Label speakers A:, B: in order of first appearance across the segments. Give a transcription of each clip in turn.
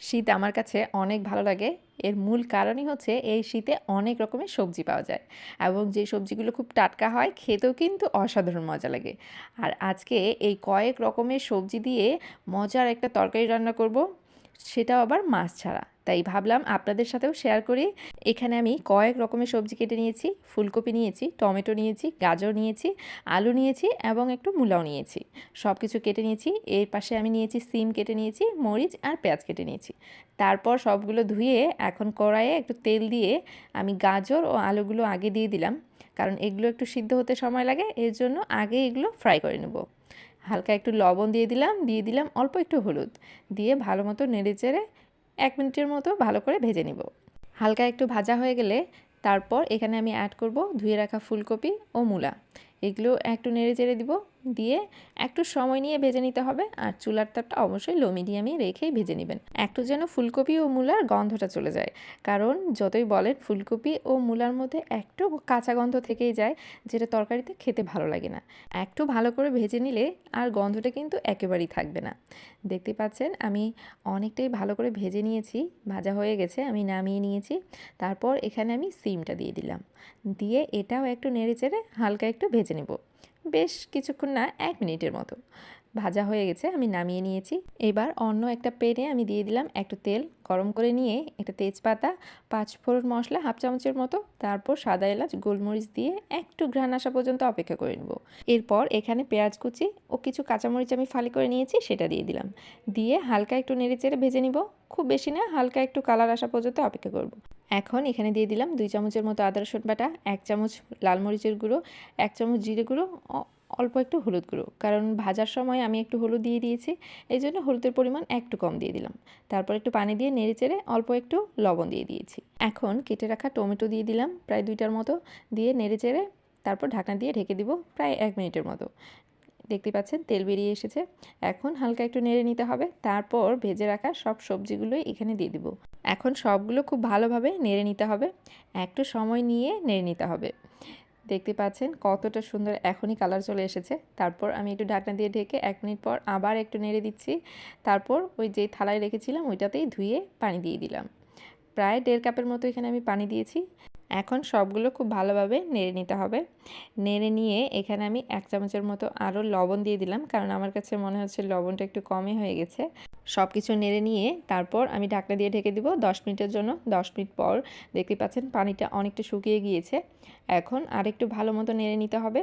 A: শীত আমার কাছে অনেক ভালো লাগে। এর মূল কারণই হচ্ছে এই শীতে অনেক রকমের সবজি পাওয়া যায় এবং যে সবজিগুলো খুব টাটকা হয়, খেতেও কিন্তু অসাধারণ মজা লাগে। আর আজকে এই কয়েক রকমের সবজি দিয়ে মজার একটা তরকারি রান্না করব, সেটাও আবার মাছ ছাড়া। তাই ভাবলাম আপনাদের সাথেও শেয়ার করি। এখানে আমি কয়েক রকমের সবজি কেটে নিয়েছি, ফুলকপি নিয়েছি, টমেটো নিয়েছি, গাজর নিয়েছি, আলু নিয়েছি এবং একটু মূলাও নিয়েছি। সব কিছু কেটে নিয়েছি, এর পাশে আমি নিয়েছি সিম কেটে নিয়েছি, মরিচ আর পেঁয়াজ কেটে নিয়েছি। তারপর সবগুলো ধুয়ে এখন কড়াইয়ে একটু তেল দিয়ে আমি গাজর ও আলুগুলো আগে দিয়ে দিলাম, কারণ এগুলো একটু সিদ্ধ হতে সময় লাগে, এর জন্য আগে এগুলো ফ্রাই করে নেব। হালকা একটু লবণ দিয়ে দিলাম দিয়ে দিলাম অল্প একটু হলুদ। দিয়ে ভালো মতো নেড়ে চেড়ে এক মিনিটের মতো ভালো করে ভেজে নিব। হালকা একটু ভাজা হয়ে গেলে তারপর এখানে আমি অ্যাড করব ধুয়ে রাখা ফুলকপি ও মূলা। এগুলো একটু নেড়ে চেড়ে দিব। দিয়ে একটু সময় নিয়ে ভেজে নিতে হবে। আর চুলার তাপটা অবশ্যই লো মিডিয়ামে রেখেই ভেজে নেবেন। একটু যেন ফুলকপি ও মূলার গন্ধটা চলে যায়। কারণ যতই বলেন ফুলকপি ও মূলার মধ্যে একটু কাঁচা গন্ধ থেকেই যায়, যেটা তরকারিতে খেতে ভালো লাগে না। একটু ভালো করে ভেজে নিলে আর গন্ধটা কিন্তু একেবারেই থাকবে না। দেখতে পাচ্ছেন, আমি অনেকটাই ভালো করে ভেজে নিয়েছি, ভাজা হয়ে গেছে, আমি নামিয়ে নিয়েছি। তারপর এখানে আমি সিমটা দিয়ে দিলাম। দিয়ে এটাও একটু নেড়ে চেড়ে হালকা একটু ভেজে নেব। বেশ কিছুক্ষণ না এক মিনিটের মতো। ভাজা হয়ে গেছে, আমি নামিয়ে নিয়েছি। এবার অন্য একটা পেনে আমি দিয়ে দিলাম একটু তেল, গরম করে নিয়ে একটা তেজপাতা পাঁচ ফোড়ন মশলা, হাফ চামচের মতো, তারপর সাদা এলাচ, গোলমরিচ দিয়ে একটু ঘ্রাণ আসা পর্যন্ত অপেক্ষা করে নেব। এরপর এখানে পেঁয়াজ কুচি ও কিছু কাঁচামরিচ আমি ফালি করে নিয়েছি, সেটা দিয়ে দিলাম। দিয়ে হালকা একটু নেড়ে চেড়ে ভেজে নিব, খুব বেশি না, হালকা একটু কালার আসা পর্যন্ত অপেক্ষা করব। এখন এখানে দিয়ে দিলাম দুই চামচের মতো আদা রসুন বাটা, এক চামচ লাল মরিচের গুঁড়ো, এক চামচ জিরে গুঁড়ো অল্প একটু হলুদ গুঁড়ো। কারণ ভাজার সময় আমি একটু হলুদ দিয়ে দিয়েছি এই জন্য হলুদের পরিমাণ একটু কম দিয়ে দিলাম। তারপর একটু পানি দিয়ে নেড়ে চেড়ে অল্প একটু লবণ দিয়ে দিয়েছি। এখন কেটে রাখা টমেটো দিয়ে দিলাম প্রায় দুইটার মতো। দিয়ে নেড়ে চেড়ে তারপর ঢাকনা দিয়ে ঢেকে দিব প্রায় এক মিনিটের মতো। দেখতে পাচ্ছেন তেল বেরিয়ে এসেছে। এখন হালকা একটু নেড়ে নিতে হবে। তারপর ভেজে রাখা সব সবজিগুলোই এখানে দিয়ে দিব। এখন সবগুলো খুব ভালোভাবে নেড়ে নিতে হবে। একটু সময় নিয়ে নেড়ে নিতে হবে। দেখতে পাচ্ছেন কতটা সুন্দর এখনই কালার চলে এসেছে। তারপর আমি একটু ঢাকনা দিয়ে ঢেকে এক মিনিট পর আবার একটু নেড়ে দিচ্ছি। তারপর ওই যে থালায় রেখেছিলাম, ওইটাতেই ধুয়ে পানি দিয়ে দিলাম। প্রায় দেড় কাপের মতো এখানে আমি পানি দিয়েছি। এখন সবগুলো খুব ভালোভাবে নেড়ে নিতে হবে। নেড়ে নিয়ে এখানে আমি এক চামচের মতো আরও লবণ দিয়ে দিলাম, কারণ আমার কাছে মনে হচ্ছে লবণটা একটু কমই হয়ে গেছে। সব কিছু নেড়ে নিয়ে তারপর আমি ঢাকনা দিয়ে ঢেকে দিব দশ মিনিটের জন্য। দশ মিনিট পর দেখতে পাচ্ছেন পানিটা অনেকটা শুকিয়ে গিয়েছে। এখন আর একটু ভালো মতো নেড়ে নিতে হবে।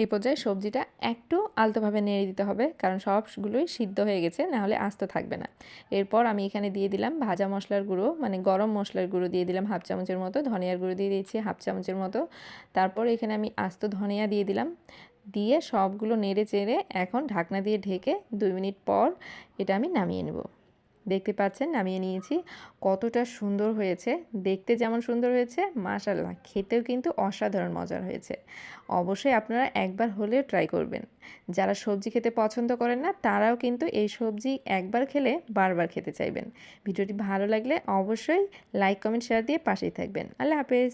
A: এই পর্যায়ে সবজিটা একটু আলতোভাবে নেড়ে দিতে হবে, কারণ সবগুলোই সিদ্ধ হয়ে গেছে, নাহলে আস্ত থাকবে না। এরপর আমি এখানে দিয়ে দিলাম ভাজা মশলার গুঁড়ো মানে গরম মশলার গুঁড়ো দিয়ে দিলাম হাফ চামচের মতো, ধনিয়ার গুঁড়ো দিয়ে দিয়েছি হাফ চামচের মতো। তারপর এখানে আমি আস্ত ধনিয়া দিয়ে দিলাম। দিয়ে সবগুলো নেড়ে চেড়ে এখন ঢাকনা দিয়ে ঢেকে দুই মিনিট পর এটা আমি নামিয়ে নেব। দেখতে পাচ্ছেন, নামিয়ে নিয়েছি। কতটা সুন্দর হয়েছে। দেখতে যেমন সুন্দর হয়েছে মাশাল্লাহ খেতেও কিন্তু অসাধারণ মজার হয়েছে। অবশ্যই আপনারা একবার হলেও ট্রাই করবেন। যারা সবজি খেতে পছন্দ করেন না, তারাও কিন্তু এই সবজি একবার খেলে বারবার খেতে চাইবেন। ভিডিওটি ভালো লাগলে অবশ্যই লাইক কমেন্ট শেয়ার দিয়ে পাশেই থাকবেন। আল্লাহ হাফেজ।